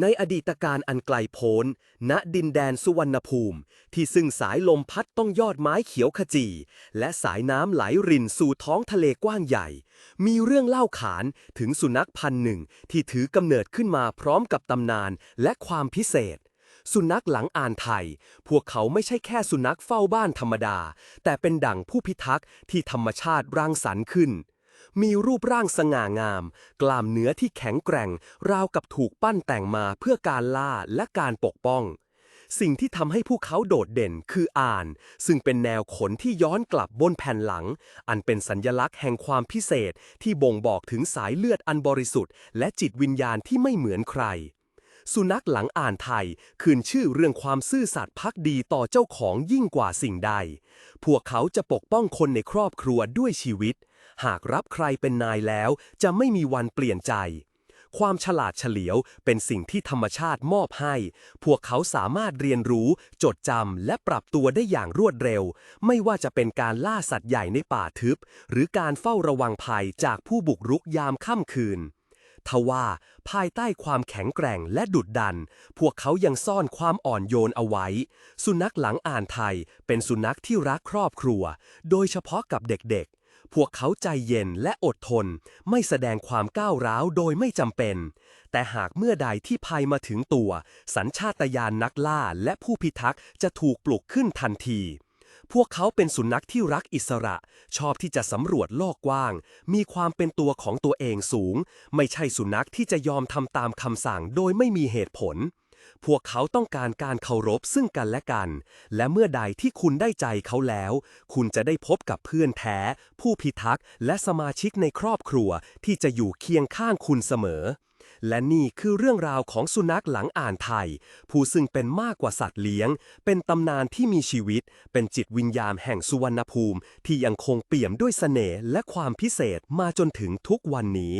ในอดีตการอันไกลโพ้น ณ ดินแดนสุวรรณภูมิ ที่ซึ่งสายลมพัดต้องยอดไม้เขียวขจี และสายน้ำไหลรินสู่ท้องทะเลกว้างใหญ่ มีเรื่องเล่าขานถึงสุนัขพันหนึ่งที่ถือกำเนิดขึ้นมาพร้อมกับตำนานและความพิเศษ สุนัขหลังอ่านไทย พวกเขาไม่ใช่แค่สุนัขเฝ้าบ้านธรรมดา แต่เป็นดั่งผู้พิทักษ์ที่ธรรมชาติรังสรรค์ขึ้น มีรูปร่างสง่างาม กล้ามเนื้อที่แข็งแกร่ง ราวกับถูกปั้นแต่งมาเพื่อการล่าและการปกป้อง สิ่งที่ทำให้พวกเขาโดดเด่นคืออ่าน ซึ่งเป็นแนวขนที่ย้อนกลับบนแผ่นหลัง อันเป็นสัญญลักษณ์แห่งความพิเศษที่บ่งบอกถึงสายเลือดอันบริสุทธิ์ และจิตวิญญาณที่ไม่เหมือนใครสุนัขหลังอ่านไทยคืนชื่อเรื่องความซื่อสัตย์พักดีต่อเจ้าของยิ่งกว่าสิ่งใด พวกเขาจะปกป้องคนในครอบครัวด้วยชีวิต หากรับใครเป็นนายแล้ว จะไม่มีวันเปลี่ยนใจ ความฉลาดเฉลียวเป็นสิ่งที่ธรรมชาติมอบให้ พวกเขาสามารถเรียนรู้ จดจำและปรับตัวได้อย่างรวดเร็ว ไม่ว่าจะเป็นการล่าสัตว์ใหญ่ในป่าทึบ หรือการเฝ้าระวังภัยจากผู้บุกรุกยามค่ำคืนทว่าภายใต้ความแข็งแกร่งและดุดดัน พวกเขายังซ่อนความอ่อนโยนเอาไว้ สุนัขหลังอ่านไทยเป็นสุนัขที่รักครอบครัว โดยเฉพาะกับเด็กๆ พวกเขาใจเย็นและอดทน ไม่แสดงความก้าวร้าวโดยไม่จำเป็น แต่หากเมื่อใดที่ภัยมาถึงตัว สัญชาตญาณนักล่าและผู้พิทักษ์จะถูกปลุกขึ้นทันที พวกเขาเป็นสุนัขที่รักอิสระ ชอบที่จะสำรวจโลกกว้าง มีความเป็นตัวของตัวเองสูง ไม่ใช่สุนัขที่จะยอมทำตามคำสั่งโดยไม่มีเหตุผล พวกเขาต้องการการเคารพซึ่งกันและกัน และเมื่อใดที่คุณได้ใจเขาแล้ว คุณจะได้พบกับเพื่อนแท้ ผู้พิทักษ์ และสมาชิกในครอบครัวที่จะอยู่เคียงข้างคุณเสมอ และนี่คือเรื่องราวของสุนัขหลังอ่านไทย ผู้ซึ่งเป็นมากกว่าสัตว์เลี้ยง เป็นตำนานที่มีชีวิต เป็นจิตวิญญาณแห่งสุวรรณภูมิ ที่ยังคงเปี่ยมด้วยเสน่ห์และความพิเศษมาจนถึงทุกวันนี้